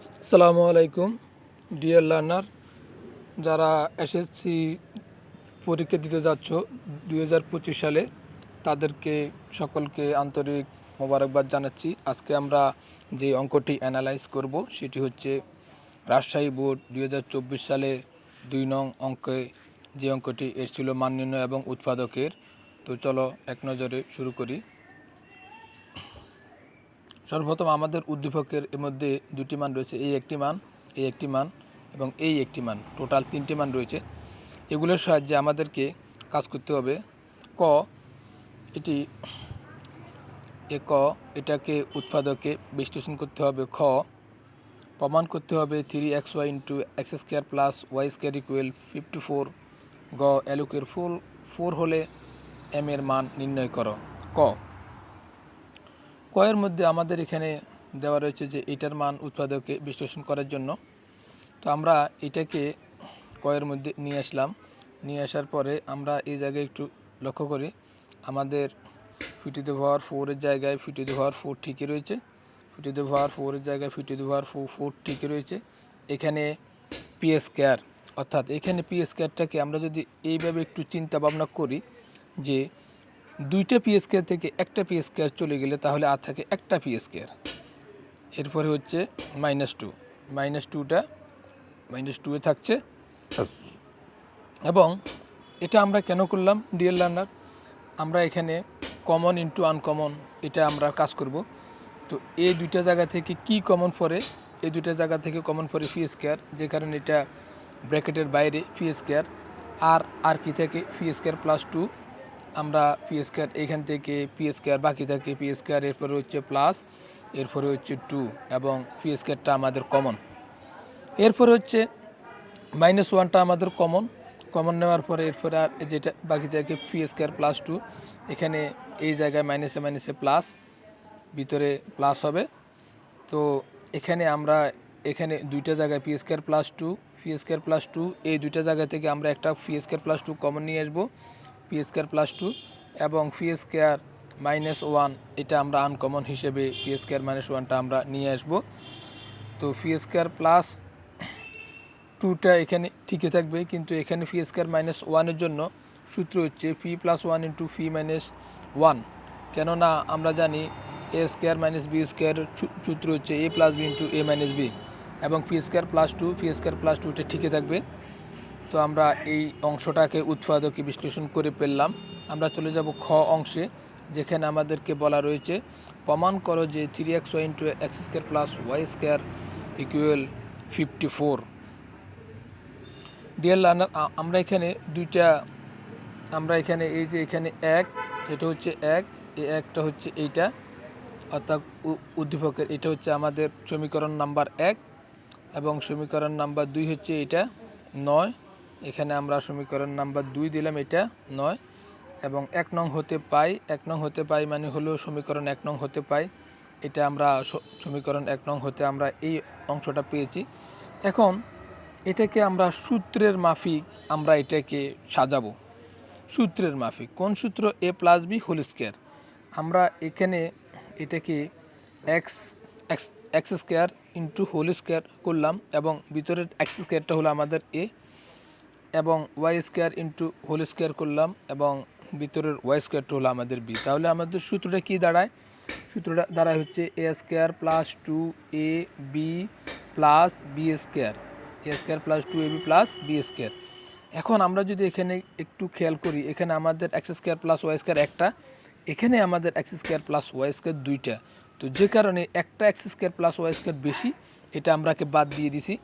আসসালামু আলাইকুম, deer learner, যারা এসএসসি পরীক্ষা দিতে যাচ্ছ দুই হাজার পঁচিশ সালে, তাদেরকে সকলকে আন্তরিক মোবারকবাদ জানাচ্ছি। আজকে আমরা যে অঙ্কটি অ্যানালাইজ করব, সেটি হচ্ছে রাজশাহী বোর্ড দুই হাজার চব্বিশ সালে দুই নং অঙ্কে যে অঙ্কটি এসেছিল মান এবং উৎপাদকের। তো চলো এক নজরে শুরু করি। সর্বপ্রথম আমাদের উদ্দীপকের এর মধ্যে দুটি মান রয়েছে, এই একটি মান, এই একটি মান এবং এই একটি মান। টোটাল তিনটি মান রয়েছে। এগুলোর সাহায্যে আমাদেরকে কাজ করতে হবে। ক, এটি, এ ক, এটাকে উৎপাদকে বিশ্লেষণ করতে হবে। খ, প্রমাণ করতে হবে three x y into x square plus y square equal fifty four গ, এলুকের ফোর ফোর হলে এম এর মান নির্ণয় করো। ক কয়ের মধ্যে আমাদের এখানে দেওয়া রয়েছে যে এটার মান উৎপাদকে বিশ্লেষণ করার জন্য। তো আমরা এটাকে কয়ের মধ্যে নিয়ে আসলাম। নিয়ে আসার পরে আমরা এই জায়গায় একটু লক্ষ্য করি। আমাদের ফিটিতে ভাওয়ার ফোরের জায়গায় ফিটিতে ভাওয়ার ফোর ঠিকই রয়েছে। ফিটিতে ভাওয়ার ফোরের জায়গায় ফিটিতে ভাওয়ার ফোর ফোর ঠিকই রয়েছে। এখানে পিএস কেয়ার অর্থাৎ এখানে পিএস কেয়ারটাকে আমরা যদি এইভাবে একটু চিন্তা ভাবনা করি যে দুইটা পিএস কেয়ার থেকে একটা পিএস কেয়ার চলে গেলে তাহলে আর থাকে একটা পিএস কেয়ার এরপরে হচ্ছে মাইনাস টু মাইনাস টুটা মাইনাস টুয়ে থাকছে। এবং এটা আমরা কেন করলাম ডিএল লার্নার আমরা এখানে কমন ইনটু আনকমন এটা আমরা কাজ করব। তো এই দুইটা জায়গা থেকে কি কমন পড়ে? এই দুইটা জায়গা থেকে কমন পড়ে ফি স্কোয়ার যে কারণে এটা ব্র্যাকেটের বাইরে ফি স্কোয়ার আর আর কি থেকে ফি স্কোয়ার প্লাস টু আমরা পি স্কোয়ার এখান থেকে পি স্কোয়ার বাকি থাকে পি স্কোয়ার এরপরে হচ্ছে প্লাস এরপরে হচ্ছে টু এবং পি স্কোয়ারটা আমাদের কমন এরপরে হচ্ছে মাইনাস ওয়ানটা আমাদের কমন কমন নেওয়ার পরে এরপরে আর যেটা বাকি থাকে পি স্কোয়ার প্লাস টু এখানে এই জায়গায় মাইনাসে মাইনাসে প্লাস ভিতরে প্লাস হবে। তো এখানে আমরা এখানে দুইটা জায়গায় p square plus two p square plus two এই দুইটা জায়গা থেকে আমরা একটা p square plus two common নিয়ে আসব। পি স্কোয়ার প্লাস টু এবং পি স্কোয়ার মাইনাস ওয়ান এটা আমরা আনকমন হিসেবে পি স্কোয়ার মাইনাস ওয়ানটা আমরা নিয়ে আসব। তো পি স্কোয়ার প্লাস টুটা এখানে ঠিকই থাকবে, কিন্তু এখানে পি স্কোয়ার মাইনাস ওয়ানের জন্য সূত্র হচ্ছে p plus one into p minus one কেননা আমরা জানি a square minus b square সূত্র হচ্ছে a plus b into a minus b এবং p square plus two p square plus টুটা ঠিকই থাকবে। তো আমরা এই অংশটাকে উৎপাদকে বিশ্লেষণ করে পেলাম আমরা চলে যাব খ অংশে, যেখানে আমাদেরকে বলা রয়েছে, প্রমাণ করো যে three x y into x square plus y square equal fifty four dear learner আমরা এখানে দুইটা, আমরা এখানে এই যে এখানে এক, এটা হচ্ছে এক, এই একটা হচ্ছে এইটা, অর্থাৎ উদ্দীপকের, এটা হচ্ছে আমাদের সমীকরণ নাম্বার এক, এবং সমীকরণ নাম্বার দুই হচ্ছে এটা নয় এখানে আমরা সমীকরণ নাম্বার দুই দিলাম, এটা নয়। এবং এক নং হতে পাই, এক নং হতে পাই মানে হলো সমীকরণ এক নং হতে পাই। এটা আমরা সমীকরণ এক নং হতে আমরা এই অংশটা পেয়েছি। এখন এটাকে আমরা সূত্রের মাফিক আমরা এটাকে সাজাবো। সূত্রের মাফিক, কোন সূত্র? A plus b whole square. আমরা এখানে এটাকে x x x square into whole square করলাম এবং ভিতরের এক্স স্কোয়ারটা হলো আমাদের এ এবং y square into whole square করলাম এবং ভিতরের ওয়াই স্কোয়ারটা হলো আমাদের বি তাহলে আমাদের সূত্রটা কি দাঁড়ায়? সূত্রটা দাঁড়ায় হচ্ছে a square plus two a b plus b square a square plus two a b plus b square এখন আমরা যদি এখানে একটু খেয়াল করি, এখানে আমাদের x square plus y square একটা, এখানে আমাদের x square plus y square দুইটা। তো যে কারণে একটা x square plus y square বেশি, এটা আমরাকে বাদ দিয়ে দিছি।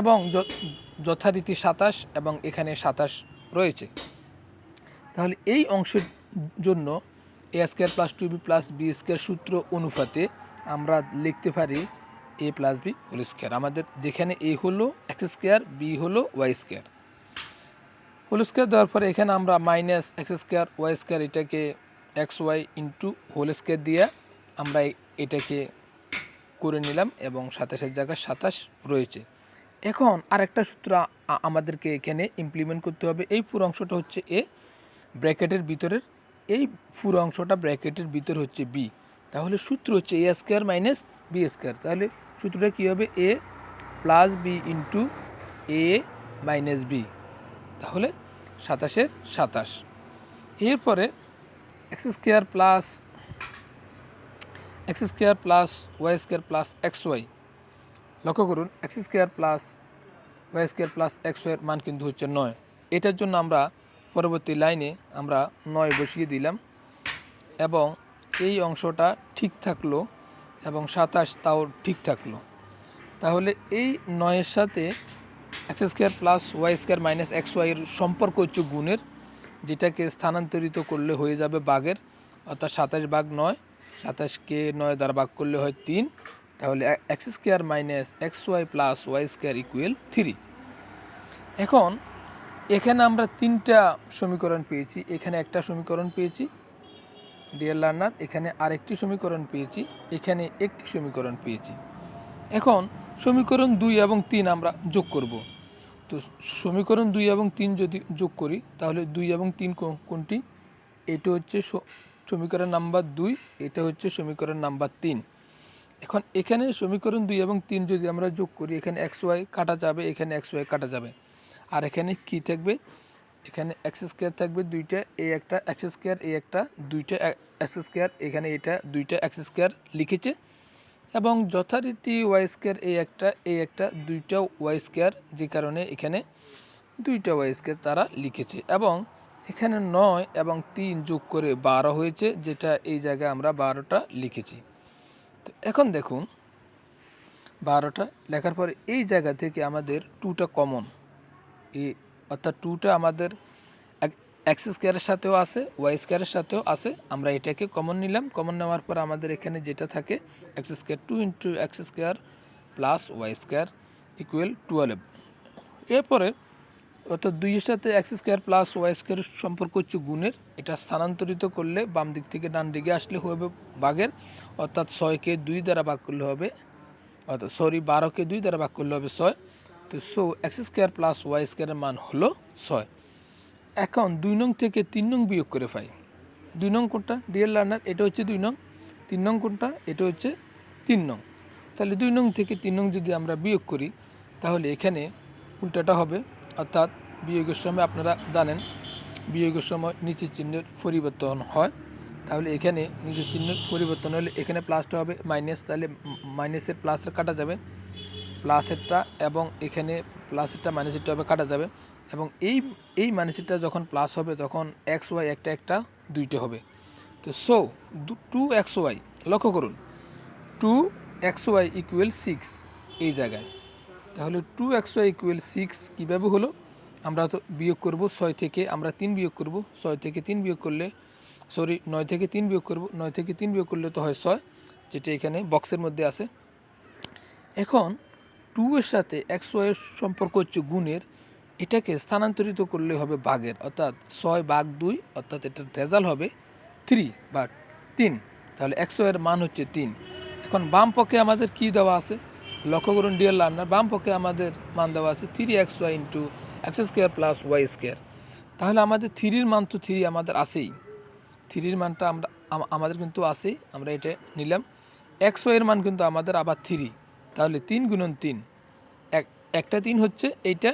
এবং যথারীতি সাতাশ এবং এখানে সাতাশ রয়েছে। তাহলে এই অংশের জন্য a square plus two b plus b square সূত্র অনুপাতে আমরা লিখতে পারি a plus b whole square আমাদের যেখানে এ হলো এক্স স্কোয়ার বি হলো ওয়াই স্কোয়ার হোল স্কোয়ার দেওয়ার পরে এখানে আমরা minus x square y square এটাকে x y into whole square দিয়ে আমরা এটাকে করে নিলাম এবং সাতাশের জায়গায় সাতাশ রয়েছে। এখন আরেকটা সূত্র আমাদেরকে এখানে ইমপ্লিমেন্ট করতে হবে। এই পুরো অংশটা হচ্ছে এ, ব্র্যাকেটের ভিতরের, এই পুরো অংশটা ব্র্যাকেটের ভিতর হচ্ছে বি। তাহলে সূত্র হচ্ছে a square minus b square তাহলে সূত্রটা কী হবে? A plus b into a minus b তাহলে সাতাশের সাতাশ। এরপরে x square plus x square plus y square plus x y লক্ষ্য করুন x square plus y square plus x ওয়াইয়ের মান কিন্তু হচ্ছে নয়। এটার জন্য আমরা পরবর্তী লাইনে আমরা নয় বসিয়ে দিলাম এবং এই অংশটা ঠিক থাকল এবং সাতাশ তাও ঠিক থাকল। তাহলে এই নয়ের সাথে x square plus y square minus x ওয়াইয়ের সম্পর্ক হচ্ছে গুণের, যেটাকে স্থানান্তরিত করলে হয়ে যাবে বাঘের, অর্থাৎ সাতাশ বাঘ নয়, সাতাশকে নয় দ্বারা ভাগ করলে হয় তিন তাহলে x square minus x y plus y square equal three এখন, এখানে আমরা তিনটা সমীকরণ পেয়েছি। এখানে একটা সমীকরণ পেয়েছি ডিয়ার লার্নার এখানে আরেকটি সমীকরণ পেয়েছি, এখানে একটি সমীকরণ পেয়েছি। এখন, সমীকরণ দুই এবং তিন আমরা যোগ করব। তো সমীকরণ দুই এবং তিন যদি যোগ করি, তাহলে দুই এবং তিন কোনটি? এটা হচ্ছে সমীকরণ নাম্বার দুই, এটা হচ্ছে সমীকরণ নাম্বার তিন। এখন এখানে সমীকরণ দুই এবং তিন যদি আমরা যোগ করি, এখানে এক্স ওয়াই কাটা যাবে, এখানে এক্স ওয়াই কাটা যাবে। আর এখানে কি থাকবে? এখানে এক্স স্কোয়ার থাকবে দুইটা এই একটা এক্স স্কোয়ার এই একটা দুইটা এক্স স্কোয়ার এখানে এটা দুইটা এক্স স্কোয়ার লিখেছে। এবং যথারীতি ওয়াই স্কোয়ার এই একটা এই একটা, দুইটা ওয়াই স্কোয়ার যে কারণে এখানে দুইটা ওয়াই স্কোয়ার তারা লিখেছে। এবং এখানে নয় এবং তিন যোগ করে বারো হয়েছে, যেটা এই জায়গায় আমরা বারোটা লিখেছি। এখন দেখুন, বারোটা লেখার পরে এই জায়গা থেকে আমাদের টুটা কমন এই অর্থাৎ টুটা আমাদের এক্স স্কোয়ারের সাথেও আছে ওয়াই স্কোয়ারের সাথেও আছে। আমরা এটাকে কমন নিলাম। কমন নেওয়ার পর আমাদের এখানে যেটা থাকে x square two into x square plus y square equal twelve এরপরে অর্থাৎ দুইয়ের সাথে এক্স স্কোয়ার প্লাস ওয়াই স্কোয়ারের সম্পর্ক হচ্ছে গুণের। এটা স্থানান্তরিত করলে বাম দিক থেকে ডান দিকে আসলে হবে বাঘের অর্থাৎ ছয়কে দুই দ্বারা ভাগ করলে হবে, অর্থাৎ সরি বারোকে দুই দ্বারা ভাগ করলে হবে ছয়। তো so x square plus y স্কোয়ারের মান হলো ছয়। এখন দুই নং থেকে তিন নং বিয়োগ করে পাই। দুই নং কোনটা? ডিএল লার্নার এটা হচ্ছে দুই নং। তিন নং কোনটা? এটা হচ্ছে তিন নং। তাহলে দুই নং থেকে তিন নং যদি আমরা বিয়োগ করি, তাহলে এখানে উল্টাটা হবে। অর্থাৎ বিয়োগের সময় আপনারা জানেন, বিয়োগের সময় নিচের চিহ্নের পরিবর্তন হয়। তাহলে এখানে নিচের চিহ্নের পরিবর্তন হলে এখানে প্লাসটা হবে মাইনাস, তাহলে মাইনাসের প্লাসটা কাটা যাবে। প্লাসেরটা এবং এখানে প্লাসেরটা, মাইনাসেরটা হবে কাটা যাবে। এবং এই এই মাইনাসেরটা যখন প্লাস হবে, তখন এক্স ওয়াই একটা একটা দুইটা হবে। তো সো টু এক্স ওয়াই, লক্ষ্য করুন। Two x y equal six এই জায়গায়। তাহলে two x y equal six কীভাবে হলো? আমরা তো বিয়োগ করব ছয় থেকে, আমরা তিন বিয়োগ করব, ছয় থেকে তিন বিয়োগ করলে সরি নয় থেকে তিন বিয়োগ করব, নয় থেকে তিন বিয়োগ করলে তো হয় ছয়, যেটা এখানে বক্সের মধ্যে আছে। এখন টু এর সাথে এক্স ওয়ের সম্পর্ক হচ্ছে গুণের, এটাকে স্থানান্তরিত করলে হবে বাঘের অর্থাৎ ছয় বাঘ দুই, অর্থাৎ এটার রেজাল্ট হবে থ্রি বা তিন, তাহলে একশো এর মান হচ্ছে তিন। এখন বাম পক্ষে আমাদের কি দেওয়া আছে? লক্ষ্য করুন ডিয়ার লার্নার বাম পক্ষে আমাদের মান দেওয়া আছে three x y into x square plus y square তাহলে আমাদের থ্রির মান তো থ্রি আমাদের আছেই। থ্রির মানটা আমরা আমাদের কিন্তু আছেই, আমরা এটা নিলাম। একশো এর মান কিন্তু আমাদের আবার থ্রি তাহলে তিন গুণন তিন। এক, একটা তিন হচ্ছে এইটা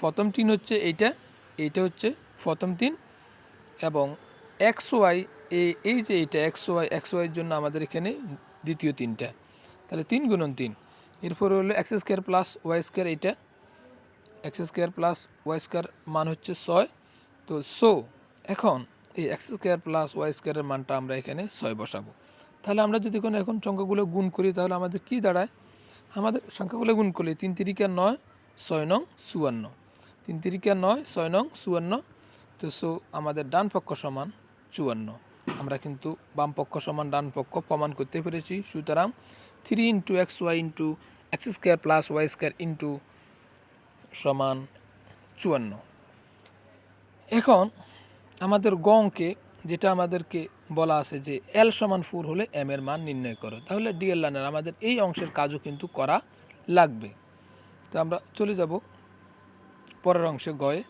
প্রথম তিন হচ্ছে এইটা এইটা হচ্ছে প্রথম তিন। এবং এক্স ওয়াই এই এই যে এইটা এক্স ওয়াই এক্স ওয়াইয়ের জন্য আমাদের এখানে দ্বিতীয় তিনটা। তাহলে তিন গুণন তিন। এরপরে হলো x square plus y square এইটা। X square plus y square মান হচ্ছে ছয়। তো সো, এখন এই এক্স স্কোয়ার প্লাস ওয়াই স্কোয়ারের মানটা আমরা এখানে ছয় বসাবো। তাহলে আমরা যদি কোনো এখন সংখ্যাগুলো গুণ করি, তাহলে আমাদের কি দাঁড়ায়? আমাদের সংখ্যাগুলো গুণ করলে তিন তিরিকা নয়, ছয় নং চুয়ান্ন। তিন তিরিকা নয়, ছয় নং চুয়ান্ন। তো সো, আমাদের ডান পক্ষ সমান চুয়ান্ন। আমরা কিন্তু বাম পক্ষ সমান ডান পক্ষ প্রমাণ করতে পেরেছি। সুতরাং three into x y into x square plus y square into সমান চুয়ান্ন। এখন আমাদের গ অঙ্কে যেটা আমাদেরকে বলা আছে যে এল সমান ফোর হলে এম এর মান নির্ণয় করো। তাহলে ডিএল লাইনার আমাদের এই অংশের কাজও কিন্তু করা লাগবে। তো আমরা চলে যাব পরের অংশে গয়ে।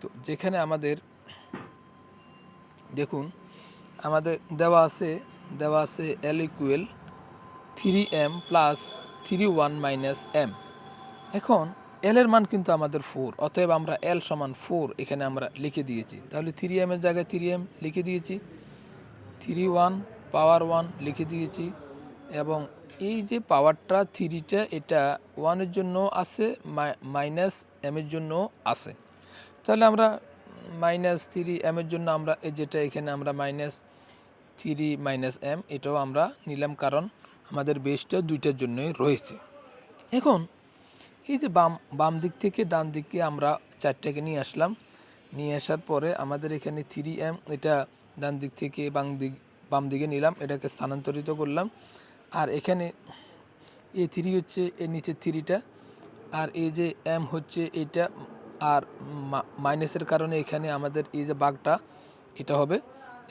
তো যেখানে আমাদের দেখুন, আমাদের দেওয়া আছে দেওয়া আছে L equal three M plus three one minus M. এখন এল এর মান কিন্তু আমাদের ফোর, অতএব আমরা এল সমান ফোর এখানে আমরা লিখে দিয়েছি। তাহলে থ্রি এম এর জায়গায় থ্রি এম লিখে দিয়েছি। থ্রি ওয়ান পাওয়ার ওয়ান লিখে দিয়েছি। এবং এই যে পাওয়ারটা থ্রিটা, এটা ওয়ানের জন্য আছে মাইনাস এমের জন্য আছে। তাহলে আমরা মাইনাস থ্রি এমের জন্য আমরা যেটা এখানে আমরা মাইনাস থ্রি মাইনাস এম, এটাও আমরা নিলাম। কারণ আমাদের বেসটা দুইটার জন্যই রয়েছে। এখন এই যে বাম বাম দিক থেকে ডান দিকে আমরা চারটাকে নিয়ে আসলাম। নিয়ে আসার পরে আমাদের এখানে থ্রি এম এটা ডান দিক থেকে বাম দিক, বাম দিকে নিলাম, এটাকে স্থানান্তরিত করলাম। আর এখানে এ থ্রি হচ্ছে এর নিচে থ্রিটা আর এই যে এম হচ্ছে এটা, আর মাইনাসের কারণে এখানে আমাদের এই যে বাঘটা, এটা হবে।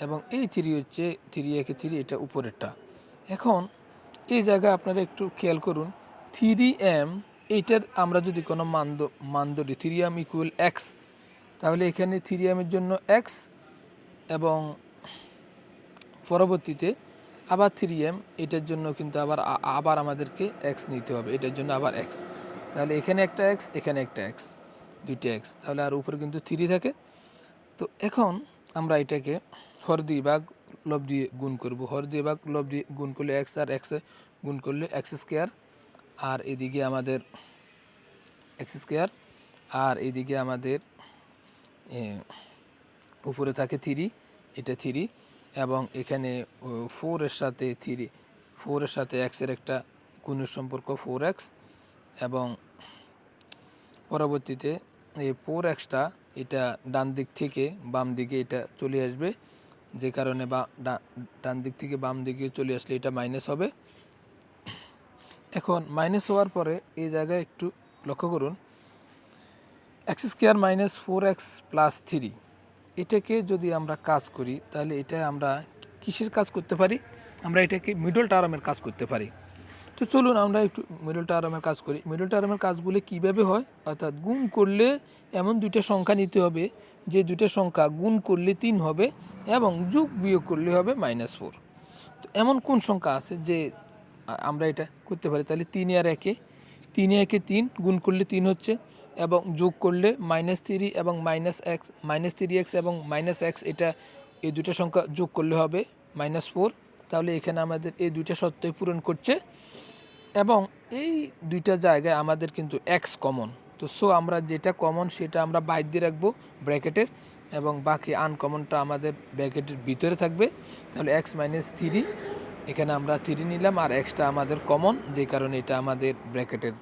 এবং এই থ্রি হচ্ছে থ্রি একে থ্রি এটা উপরেরটা। এখন এই জায়গায় আপনারা একটু খেয়াল করুন। থ্রি এম এইটার আমরা যদি কোনো মানদ মানদণ্ডি থ্রি এম ইকুয়াল এক্স তাহলে এখানে থ্রি এমের জন্য এক্স এবং পরবর্তীতে আবার থ্রি এম এটার জন্য কিন্তু আবার আবার আমাদেরকে এক্স নিতে হবে, এটার জন্য আবার এক্স তাহলে এখানে একটা এক্স এখানে একটা এক্স দুইটা এক্স তাহলে আর উপরে কিন্তু থ্রি থাকে। তো এখন আমরা এটাকে হর দিয়ে ভাগ লব দিয়ে গুণ করব। হর দিয়ে ভাগ লব দিয়ে গুণ করলে এক্স আর এক্সে গুণ করলে এক্স স্কোয়ার আর এদিকে আমাদের এক্স স্কোয়ার আর এদিকে আমাদের উপরে থাকে থ্রি এটা থ্রি এবং এখানে ফোরের সাথে থ্রি ফোরের সাথে এক্সের একটা গুণের সম্পর্ক ফোর এক্স এবং পরবর্তীতে এই ফোর এক্সটা এটা ডান দিক থেকে বাম দিকে এটা চলে আসবে। যে কারণে বা ডান দিক থেকে বাম দিকে চলে আসলে এটা মাইনাস হবে। এখন মাইনাস হওয়ার পরে এই জায়গায় একটু লক্ষ্য করুন। X square minus four x plus three এটাকে যদি আমরা কাজ করি, তাহলে এটা আমরা কিসের কাজ করতে পারি? আমরা এটাকে মিডল টার্মের কাজ করতে পারি। তো চলুন আমরা একটু মিডল টার্মের কাজ করি। মিডল টার্মের কাজগুলো কীভাবে হয়? অর্থাৎ গুণ করলে এমন দুইটা সংখ্যা নিতে হবে, যে দুইটা সংখ্যা গুণ করলে তিন হবে এবং যোগ বিয়োগ করলে হবে মাইনাস ফোর তো এমন কোন সংখ্যা আছে যে আমরা এটা করতে পারি? তাহলে তিন আর একে, তিন একে তিন গুণ করলে তিন হচ্ছে এবং যোগ করলে মাইনাস থ্রি এবং minus x minus three x এবং মাইনাস এক্স এটা এই দুটো সংখ্যা যোগ করলে হবে মাইনাস ফোর তাহলে এখানে আমাদের এই দুইটা সত্যই পূরণ করছে এবং এই দুইটা জায়গায় আমাদের কিন্তু এক্স কমন তো সো আমরা যেটা কমন সেটা আমরা বাইর দিয়ে রাখব ব্র্যাকেটের এবং বাকি আনকমনটা আমাদের ব্র্যাকেটের ভিতরে থাকবে। তাহলে এক্স মাইনাস থ্রি এখানে আমরা থ্রি নিলাম আর এক্সটা আমাদের কমন যে কারণে এটা আমাদের ব্র্যাকেটের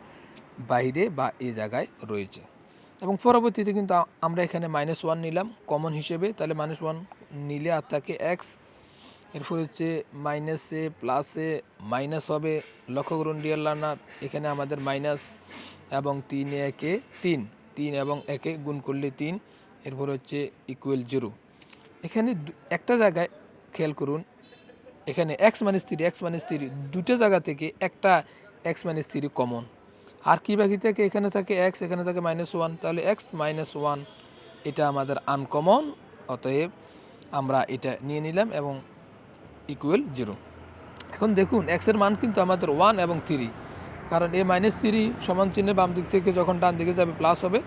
বাইরে বা এই জায়গায় রয়েছে। এবং পরবর্তীতে কিন্তু আমরা এখানে মাইনাস ওয়ান নিলাম কমন হিসেবে। তাহলে মাইনাস ওয়ান নিলে আর থাকে এক্স এরপর হচ্ছে মাইনাসে প্লাসে মাইনাস হবে। লক্ষ্য করুন ডিয়ার লার্নার এখানে আমাদের মাইনাস এবং তিন একে তিন। তিন এবং একে গুণ করলে তিন, এরপর হচ্ছে ইকুয়াল জিরো এখানে একটা জায়গায় খেয়াল করুন, এখানে x minus three x minus three দুটো জায়গা থেকে একটা এক্স মাইনাস থ্রি কমন আর কি বাকি থাকে? এখানে থাকে এক্স এখানে থাকে মাইনাস ওয়ান তাহলে এক্স মাইনাস ওয়ান এটা আমাদের আনকমন অতএব আমরা এটা নিয়ে নিলাম এবং ইকুয়াল জিরো এখন দেখুন এক্সের মান কিন্তু আমাদের ওয়ান এবং থ্রি কারণ এ মাইনাস থ্রি সমান চিহ্নে বাম দিক থেকে যখন ডান দিকে যাবে প্লাস হবে।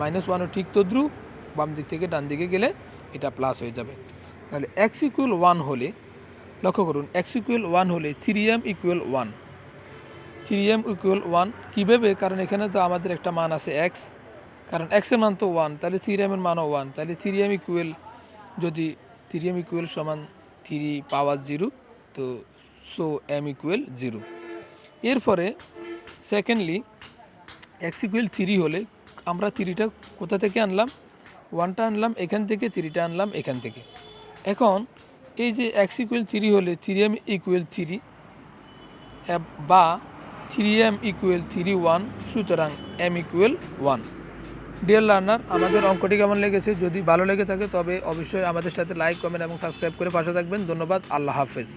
মাইনাস ওয়ানও ঠিক তদ্রুপ বাম দিক থেকে ডান দিকে গেলে এটা প্লাস হয়ে যাবে। তাহলে এক্স ইকুয়াল ওয়ান হলে, লক্ষ্য করুন এক্স ইকুয়াল ওয়ান হলে three M equal one three M equal one কীভাবে কারণ এখানে তো আমাদের একটা মান আছে এক্স কারণ এক্সের মান তো ওয়ান তাহলে থ্রি এমের মানও ওয়ান তাহলে থ্রি এম ইকুয়াল যদি থ্রি এম ইকুয়াল সমান থ্রি পাওয়ার জিরো তো সো এম ইকুয়েল জিরো এরপরে সেকেন্ডলি এক্স ইকুয়েল থ্রি হলে আমরা থ্রিটা কোথা থেকে আনলাম? ওয়ানটা আনলাম, এখান থেকে থ্রিটা আনলাম, এখান থেকে। এখন, এই যে এক্স ইকুয়েল থ্রি হলে থ্রি এম ইকুয়েল থ্রি বা three M equal three one সুতরাং M equal one dear learner আমাদের অঙ্কটি কেমন লেগেছে? যদি ভালো লেগে থাকে, তবে অবশ্যই আমাদের সাথে লাইক কমেন্ট এবং সাবস্ক্রাইব করে পাশে থাকবেন। ধন্যবাদ, আল্লাহ হাফেজ।